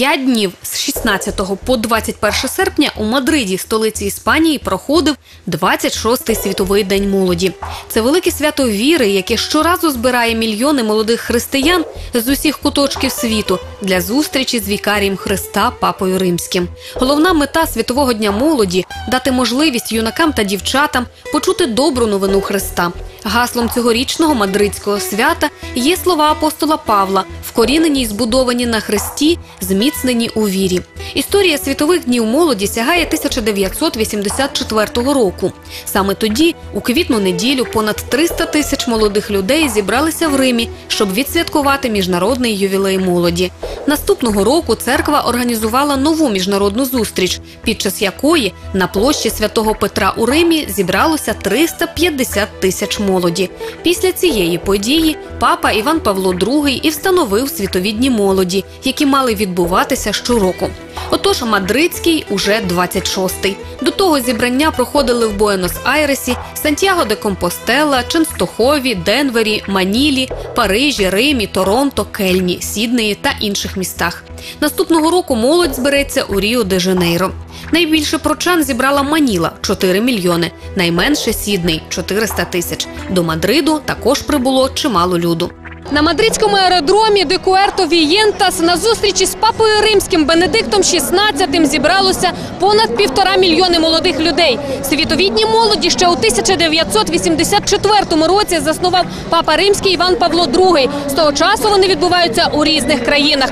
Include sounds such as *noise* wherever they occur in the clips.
П'ять днів з 16 по 21 серпня у Мадриді, столиці Іспанії, проходив 26-й світовий день молоді. Це велике свято віри, яке щоразу збирає мільйони молодих християн з усіх куточків світу для зустрічі з вікарієм Христа Папою Римським. Головна мета світового дня молоді дати можливість юнакам та дівчатам почути добру новину Христа. Гаслом цьогорічного мадридського свята є слова апостола Павла, вкорінені й збудовані на Христі, зміцнені у вірі. Історія світових днів молоді сягає 1984 року. Саме тоді, у квітну неділю, понад 300 тисяч молодих людей зібралися в Римі, щоб відсвяткувати міжнародний ювілей молоді. Наступного року церква організувала нову міжнародну зустріч, під час якої на площі святого Петра у Римі зібралося 350 тисяч молоді. Після цієї події папа Іван Павло II і встановив світові дні молоді, які мали відбуватися щороку. Отож, мадридський уже 26-й. До того зібрання проходили в Буенос-Айресі, Сантьяго де Компостела, Ченстохові, Денвері, Манілі, Парижі, Римі, Торонто, Кельні, Сіднеї та інших містах. Наступного року молодь збереться у Ріо де Жанейро. Найбільше прочан зібрала Маніла 4 мільйони, найменше Сідней 400 тисяч. До Мадриду також прибуло чимало люду. На мадридському аеродромі Декуерто Вієнтас на зустрічі з папою римським Бенедиктом XVI зібралося понад півтора мільйони молодих людей. Світовідні молоді ще у 1984 році заснував папа римський Іван Павло II. З того часу вони відбуваються у різних країнах.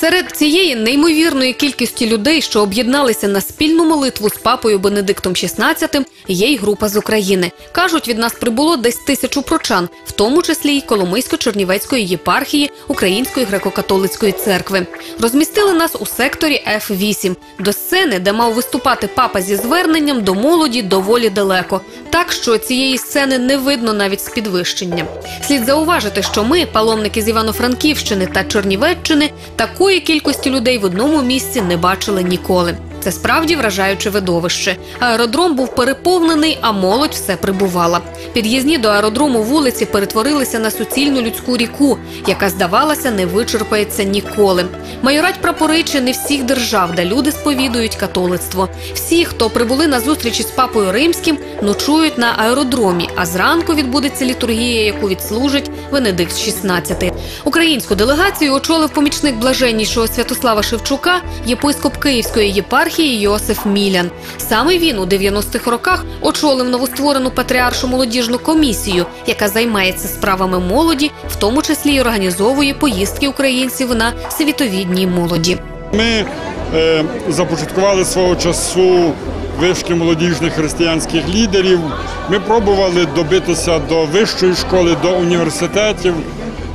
Серед цієї неймовірної кількості людей, що об'єдналися на спільну молитву з папою Бенедиктом XVI, є й група з України. Кажуть, від нас прибуло десь тисячу прочан, в тому числі й Коломийсько-Чернівецької єпархії Української греко-католицької церкви. Розмістили нас у секторі F8, до сцени, де мав виступати папа зі зверненням до молоді доволі далеко. Так що цієї сцени не видно навіть з підвищення. Слід зауважити, що ми, паломники з Івано-Франківщини та Чернівеччини, такої кількості людей в одному місці не бачили ніколи. Це справді вражаюче видовище. Аеродром був переповнений, а молодь все прибувала. Під'їзні до аеродрому вулиці перетворилися на суцільну людську ріку, яка, здавалося, не вичерпається ніколи. Майорать прапори чи не всіх держав, де люди сповідують католицтво. Всі, хто прибули на зустрічі з папою римським, ночують на аеродромі. А зранку відбудеться літургія, яку відслужить Венедикт XVI. Українську делегацію очолив помічник блаженнішого Святослава Шевчука, єпископ Київської єпархії Йосиф Мілян. Саме він у 90-х роках очолив новостворену патріаршу молодіжну комісію, яка займається справами молоді, в тому числі й організовує поїздки українців на світові дні молоді. Ми е, започаткували свого часу вишки молодіжних християнських лідерів. Ми пробували добитися до вищої школи, до університетів.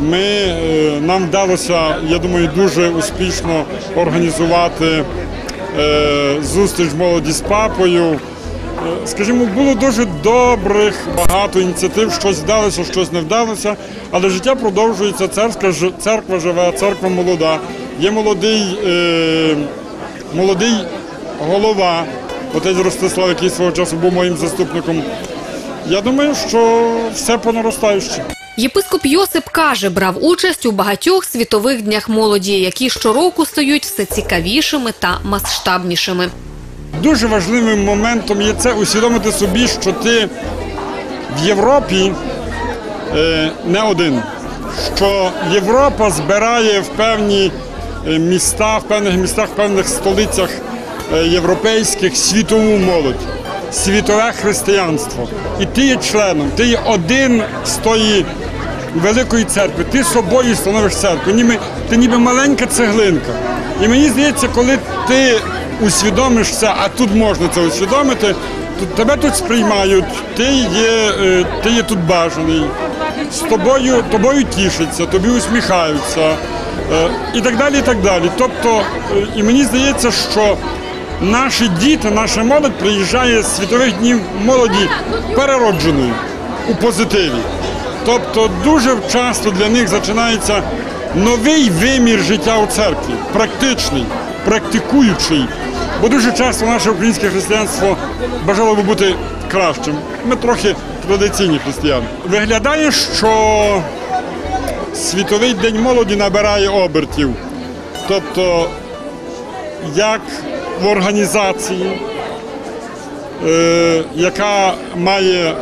Ми, е, нам вдалося, я думаю, дуже успішно організувати е, зустріч молоді з папою. Е, Скажімо, було дуже добрих, багато ініціатив, щось вдалося, щось не вдалося, але життя продовжується, церква, церква живе, церква молода. Є молодий, е, молодий голова, отець Ростислав, який свого часу був моїм заступником. Я думаю, що все по наростаючій. Єпископ Йосип каже, брав участь у багатьох світових днях молоді, які щороку стають все цікавішими та масштабнішими. Дуже важливим моментом є це усвідомити собі, що ти в Європі е, не один. Що Європа збирає в певні е, міста, в певних містах, в певних столицях е, європейських світову молодь, світове християнство. І ти є членом, ти є один з тої великої церкви. Ти собою становиш церкву. Ніби, ти ніби маленька цеглинка. І мені здається, коли ти усвідомиш це, а тут можна це усвідомити, то тебе тут сприймають, ти є, е, ти є тут бажаний, з тобою, тобою тішаться, тобі усміхаються е, і так далі. і так далі. Тобто, е, і мені здається, що наші діти, наша молодь приїжджає з світових днів молоді переродженою у позитиві. Тобто дуже часто для них починається новий вимір життя у церкві, практичний, практикуючий. Бо дуже часто наше українське християнство бажало би бути кращим. Ми трохи традиційні християни. Виглядає, що Світовий день молоді набирає обертів. Тобто як в організації, е, яка має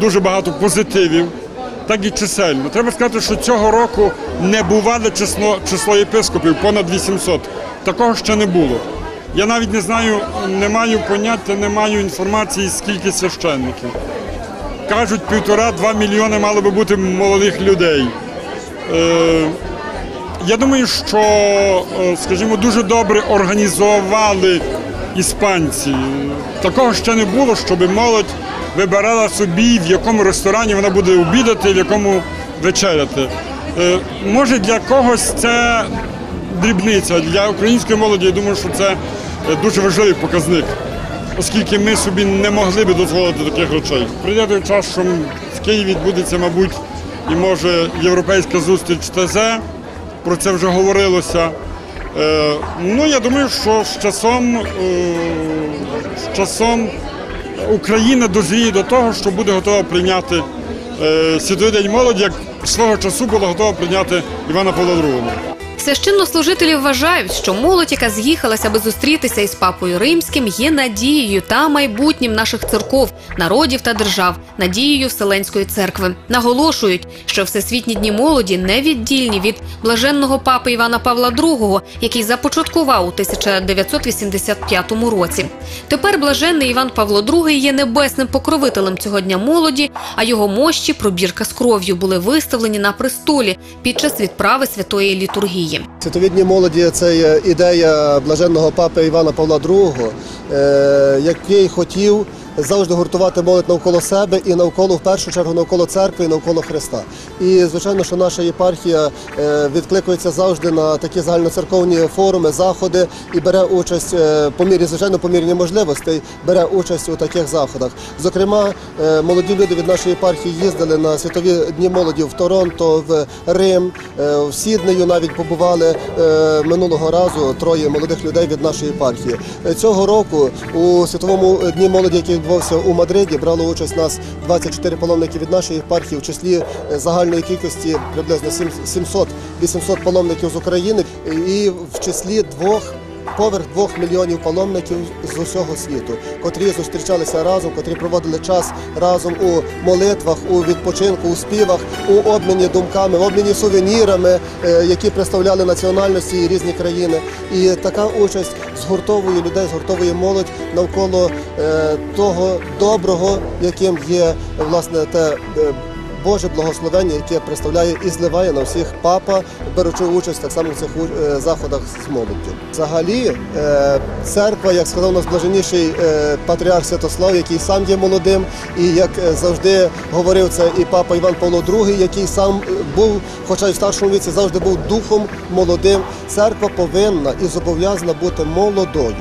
дуже багато позитивів, так і чисельно. Треба сказати, що цього року не бувало число, число єпископів понад 800. Такого ще не було. Я навіть не знаю, не маю поняття, не маю інформації, скільки священників. Кажуть, півтора-два мільйони мало би бути молодих людей. Е, я думаю, що, е, скажімо, дуже добре організували іспанці. Такого ще не було, щоб молодь вибирала собі, в якому ресторані вона буде обідати, в якому вечеряти. Е, Може, для когось це дрібниця. Для української молоді, я думаю, що це е, дуже важливий показник, оскільки ми собі не могли би дозволити таких речей. Прийде той час, що в Києві відбудеться, мабуть, і може європейська зустріч ТЗ про це вже говорилося. Е, ну, я думаю, що з часом, е, з часом Україна дозріє до того, що буде готова прийняти е, Світовий день молоді, як свого часу була готова прийняти Івана Павла II. Священнослужителі вважають, що молодь, яка з'їхалася, аби зустрітися із папою римським, є надією та майбутнім наших церков, народів та держав, надією Вселенської церкви. Наголошують, що всесвітні дні молоді невіддільні від блаженного папи Івана Павла II, який започаткував у 1985 році. Тепер блаженний Іван Павло II є небесним покровителем цього дня молоді, а його мощі, пробірка з кров'ю, були виставлені на престолі під час відправи святої літургії. Світовідні молоді це ідея блаженного папи Івана Павла II, який хотів завжди гуртувати молодь навколо себе і навколо, в першу чергу, навколо церкви і навколо Христа. І звичайно, що наша єпархія е, відкликується завжди на такі загальноцерковні форуми, заходи і бере участь е, по мірі, звичайно, по мірі можливостей, бере участь у таких заходах. Зокрема, е, молоді люди від нашої єпархії їздили на світові дні молоді в Торонто, в Рим, е, в Сіднею навіть побували е, минулого разу троє молодих людей від нашої єпархії. Е, Цього року у світовому дні молоді, який відбувався у Мадриді, брало участь нас 24 паломники від нашої єпархії в числі е, загальної кількості приблизно 700-800 паломників з України і в числі двох поверх двох мільйонів паломників з усього світу, котрі зустрічалися разом, котрі проводили час разом у молитвах, у відпочинку, у співах, у обміні думками, в обміні сувенірами, е, які представляли національності і різні країни. І така участь згуртовує людей, згуртовує молодь навколо е, того доброго, яким є власне те. Боже благословення, яке представляє і зливає на всіх папа, беручи участь так само в цих е, заходах з молоддю. Взагалі, е, церква, як сказав нас блаженніший е, патріарх Святослав, який сам є молодим, і як завжди говорив це і папа Іван Павло II, який сам був, хоча й в старшому віці, завжди був духом молодим. Церква повинна і зобов'язана бути молодою.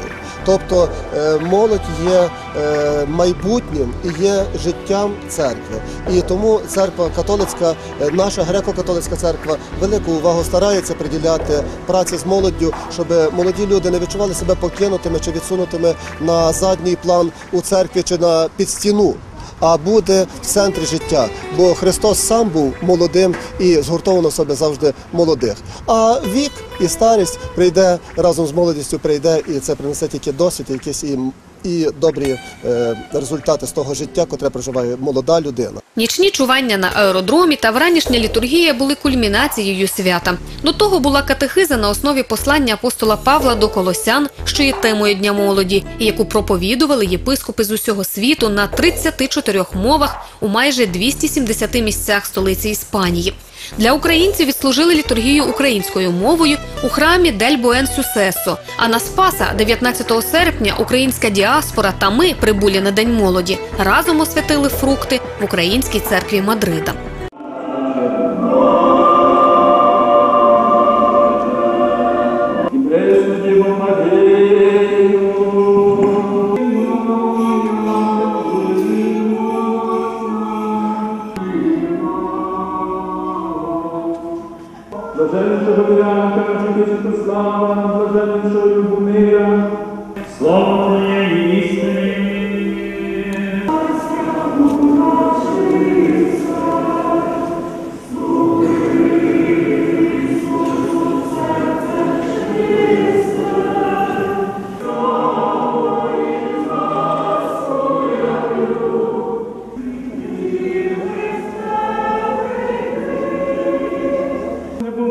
Тобто е, молодь є е, майбутнім і є життям церкви. І тому церква католицька, е, наша греко-католицька церква велику увагу старається приділяти праці з молоддю, щоб молоді люди не відчували себе покинутими чи відсунутими на задній план у церкві чи на під стіну. А буде в центрі життя, бо Христос сам був молодим і згуртовано себе завжди молодих. А вік і старість прийде разом з молодістю, прийде і це принесе тільки досвід, якісь і, і добрі е, результати з того життя, котре проживає молода людина. Нічні чування на аеродромі та вранішня літургія були кульмінацією свята. До того була катехиза на основі послання апостола Павла до Колосян, що є темою Дня молоді, яку проповідували єпископи з усього світу на 34 мовах у майже 270 місцях столиці Іспанії. Для українців відслужили літургію українською мовою у храмі Дель Буен Сюсесо. А на Спаса, 19 серпня, українська діаспора та ми, прибулі на День молоді, разом освятили фрукти в українській церкві Мадрида.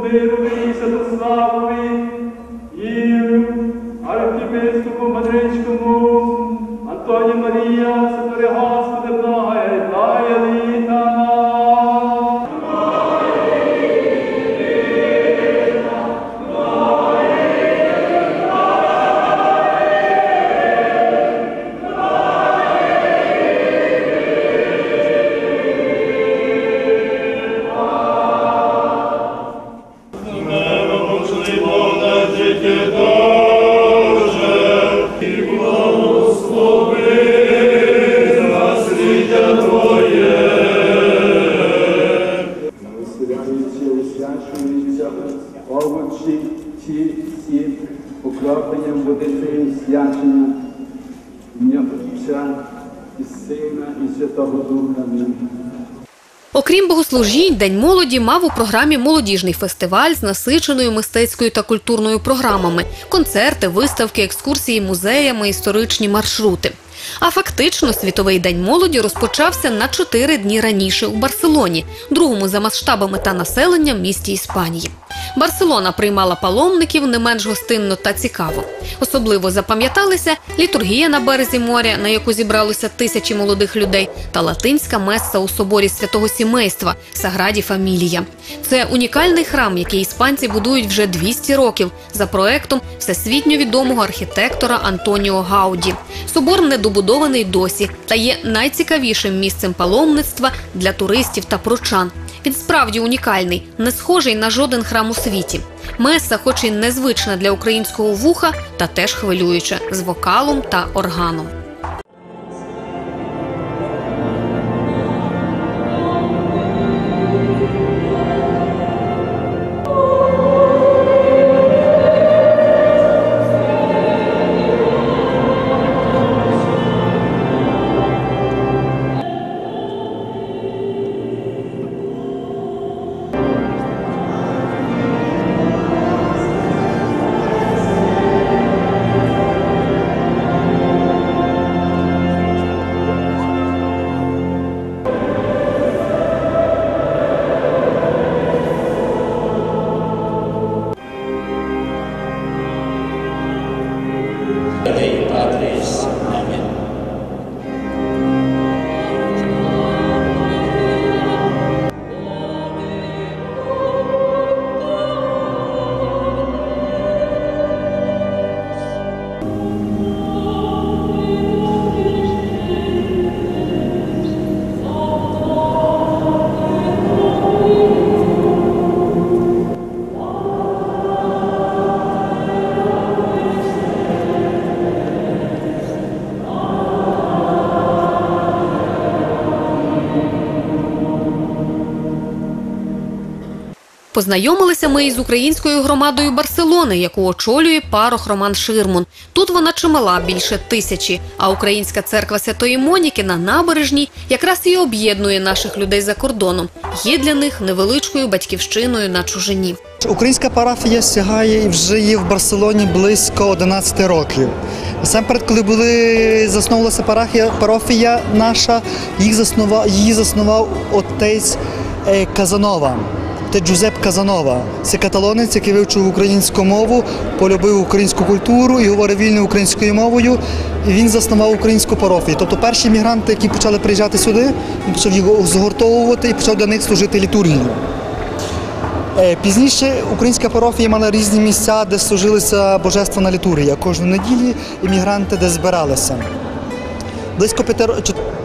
Romero, Окрім День молоді мав у програмі молодіжний фестиваль з насиченою мистецькою та культурною програмами, концерти, виставки, екскурсії, музеями, історичні маршрути. А фактично світовий день молоді розпочався на чотири дні раніше у Барселоні, другому за масштабами та населенням місті Іспанії. Барселона приймала паломників не менш гостинно та цікаво. Особливо запам'яталися літургія на березі моря, на яку зібралося тисячі молодих людей, та латинська меса у соборі святого сімейства Саграді Фамілія. Це унікальний храм, який іспанці будують вже 200 років за проектом всесвітньо відомого архітектора Антоніо Гауді. Собор недобудований досі та є найцікавішим місцем паломництва для туристів та прочан. Він справді унікальний, не схожий на жоден храм у світі. Меса, хоч і незвична для українського вуха, та теж хвилююча з вокалом та органом. Amém. Познайомилися ми із українською громадою Барселони, яку очолює парох Роман Ширмун. Тут вона чимала більше тисячі. А українська церква Святої Моніки на набережній якраз і об'єднує наших людей за кордоном. Є для них невеличкою батьківщиною на чужині. Українська парафія сягає і вже є в Барселоні близько 11 років. Насамперед, коли були засновувалася парафія, парафія наша, їх заснував, її заснував отець е, Казанова. Це Джузеп Казанова. Це каталонець, який вивчив українську мову, полюбив українську культуру і говорив вільною українською мовою. І він заснував українську парафію. Тобто перші мігранти, які почали приїжджати сюди, він почав їх згуртовувати і почав для них служити літургію. Е, Пізніше українська парафія мала різні місця, де служилися божественна літургія. Кожну неділі іммігранти де збиралися. Близько п'яти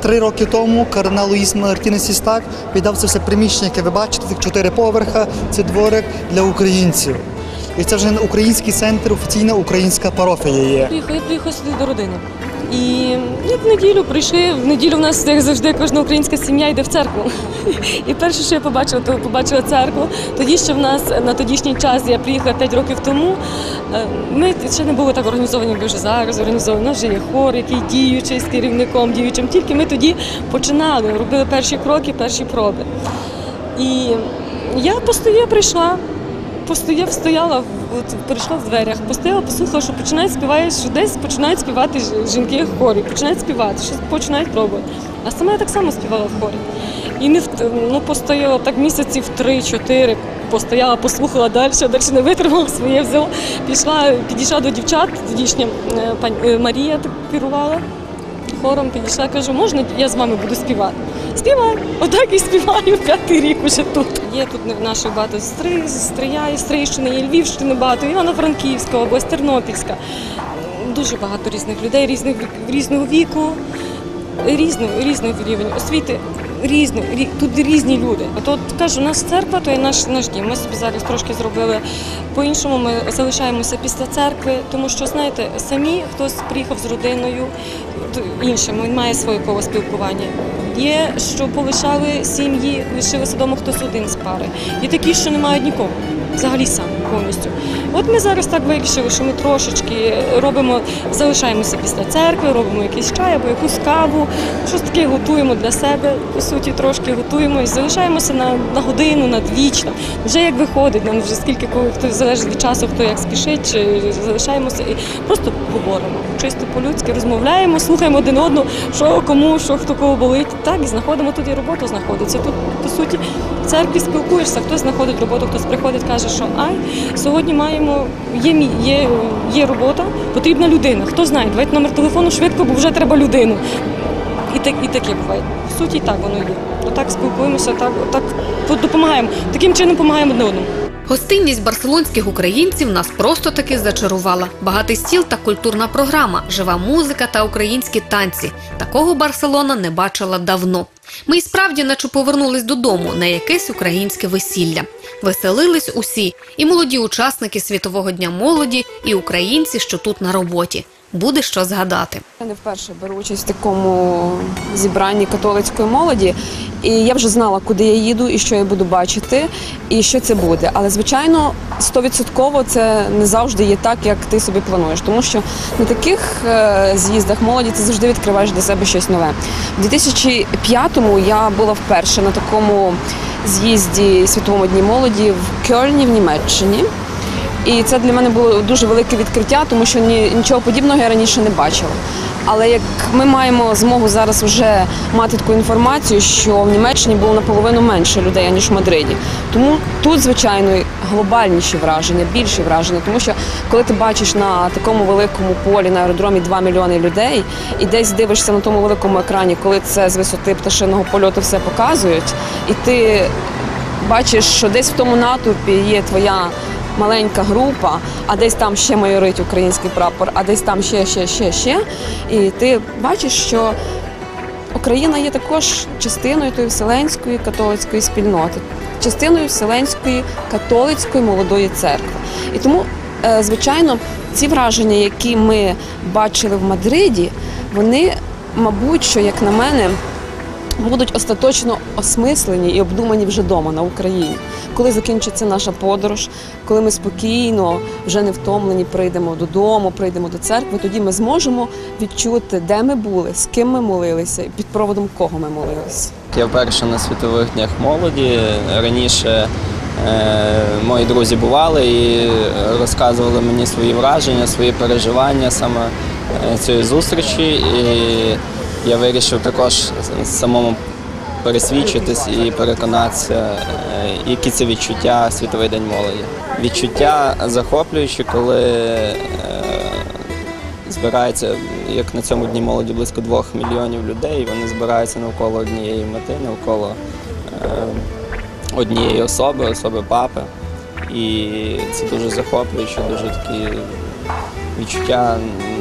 три роки тому кардинал Луїс Мартінес Істак віддав це все приміщення, яке ви бачите, тих чотири поверха, це дворик для українців. І це вже український центр, офіційна українська парафія є. Приїхали, приїхали сюди до родини. І в неділю прийшли. В неділю в нас як завжди кожна українська сім'я йде в церкву. *laughs* І перше, що я побачила, то побачила церкву. Тоді ще в нас на тодішній час я приїхала 5 років тому. е, Ми ще не були так організовані, як вже зараз нас вже є хор, який діючий з керівником, діючим. Тільки ми тоді починали, робили перші кроки, перші проби. І я постояла, прийшла, постояв, стояла, от, прийшла в дверях, постояла, послухала, що починають співати, що десь починають співати жінки в хорі, починають співати, щось починають пробувати. А сама я так само співала в хорі. І не ну, постояла так місяців три-чотири, постояла, послухала далі, далі не витримала *laughs* своє взяла. Пішла, підійшла до дівчат, тодішня е, пані е, Марія так керувала хором, підійшла, кажу, можна я з вами буду співати? Співаю, отак і співаю п'ятий рік уже тут. Є тут наші багато сестри, сестрия, з Стрия, і Стрийщини, є Львівщини багато, Івано-Франківська область, Тернопільська. Дуже багато різних людей, різних різного віку, різного, різного рівень освіти. Різно, рі- тут різні люди. От, кажу, у нас церква, то є наш, наш дім. Ми собі зараз трошки зробили по-іншому. Ми залишаємося після церкви, тому що, знаєте, самі хтось приїхав з родиною, іншим, він має своє коло спілкування. Є, що полишали сім'ї, лишилися вдома хтось один з пари. Є такі, що не мають нікого, взагалі сам повністю. От ми зараз так вирішили, що ми трошечки робимо, залишаємося після церкви, робимо якийсь чай або якусь каву, щось таке готуємо для себе, по суті, трошки готуємо і залишаємося на, на годину, на дві. чи там. Вже як виходить, нам вже скільки коли хто залежить від часу, хто як спішить, чи залишаємося і просто говоримо. Чисто по-людськи розмовляємо, слухаємо один одного, що кому, що хто кого болить. Так, і знаходимо тут і робота знаходиться. Тут, по суті, в церкві спілкуєшся, хтось знаходить роботу, хтось приходить, каже, що ай, сьогодні маємо, є, є, є робота, потрібна людина. Хто знає, давайте номер телефону швидко, бо вже треба людину. І, так, і таке буває. В суті, так воно є. Отак спілкуємося, так, так допомагаємо. Таким чином допомагаємо одне одному. Гостинність барселонських українців нас просто таки зачарувала. Багатий стіл та культурна програма, жива музика та українські танці. Такого Барселона не бачила давно. Ми й справді наче повернулись додому на якесь українське весілля. Веселились усі, і молоді учасники Світового дня молоді, і українці, що тут на роботі. Буде що згадати. Я не вперше беру участь в такому зібранні католицької молоді, і я вже знала, куди я їду і що я буду бачити, і що це буде. Але звичайно, стовідсотково це не завжди є так, як ти собі плануєш, тому що на таких е, з'їздах молоді ти завжди відкриваєш для себе щось нове. У 2005-му я була вперше на такому з'їзді Світовому дні молоді в Кьольні в Німеччині. І це для мене було дуже велике відкриття, тому що нічого подібного я раніше не бачила. Але як ми маємо змогу зараз вже мати таку інформацію, що в Німеччині було наполовину менше людей, ніж в Мадриді. Тому тут, звичайно, глобальніші враження, більші враження. Тому що коли ти бачиш на такому великому полі на аеродромі 2 мільйони людей, і десь дивишся на тому великому екрані, коли це з висоти пташиного польоту все показують, і ти бачиш, що десь в тому натовпі є твоя маленька група, а десь там ще майорить український прапор, а десь там ще, ще, ще, ще. І ти бачиш, що Україна є також частиною тої вселенської католицької спільноти, частиною вселенської католицької молодої церкви. І тому, е, звичайно, ці враження, які ми бачили в Мадриді, вони, мабуть, що як на мене, будуть остаточно осмислені і обдумані вже вдома на Україні. Коли закінчиться наша подорож, коли ми спокійно, вже не втомлені, прийдемо додому, прийдемо до церкви, тоді ми зможемо відчути, де ми були, з ким ми молилися і під проводом кого ми молилися. Я вперше на світових днях молоді. Раніше е, мої друзі бували і розказували мені свої враження, свої переживання саме е, цієї зустрічі. І я вирішив також самому пересвідчитись і переконатися, е, які це відчуття Світовий день молоді. Відчуття захоплюючі, коли е, збирається, як на цьому дні молоді, близько двох мільйонів людей. Вони збираються навколо однієї мети, навколо е, однієї особи, особи папи. І це дуже захоплююче, дуже такі відчуття,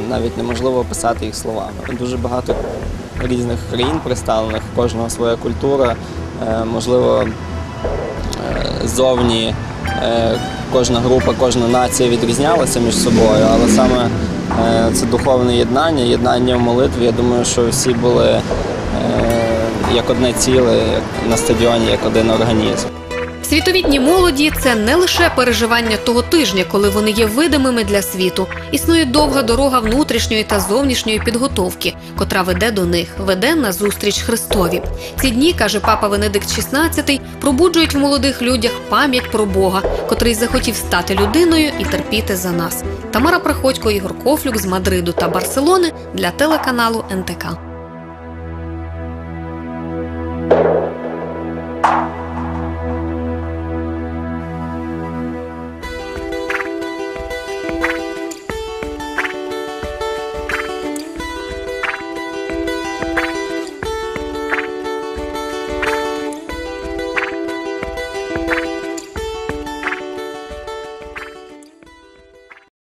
навіть неможливо описати їх словами. Дуже багато різних країн представлених, кожного своя культура. Е, можливо, е, ззовні е, кожна група, кожна нація відрізнялася між собою, але саме це духовне єднання, єднання в молитві. Я думаю, що всі були як одне ціле, як на стадіоні, як один організм. Світові дні молоді це не лише переживання того тижня, коли вони є видимими для світу. Існує довга дорога внутрішньої та зовнішньої підготовки, котра веде до них, веде на зустріч Христові. Ці дні, каже папа Венедикт XVI, пробуджують в молодих людях пам'ять про Бога, котрий захотів стати людиною і терпіти за нас. Тамара Приходько, Ігор Кофлюк з Мадриду та Барселони для телеканалу НТК.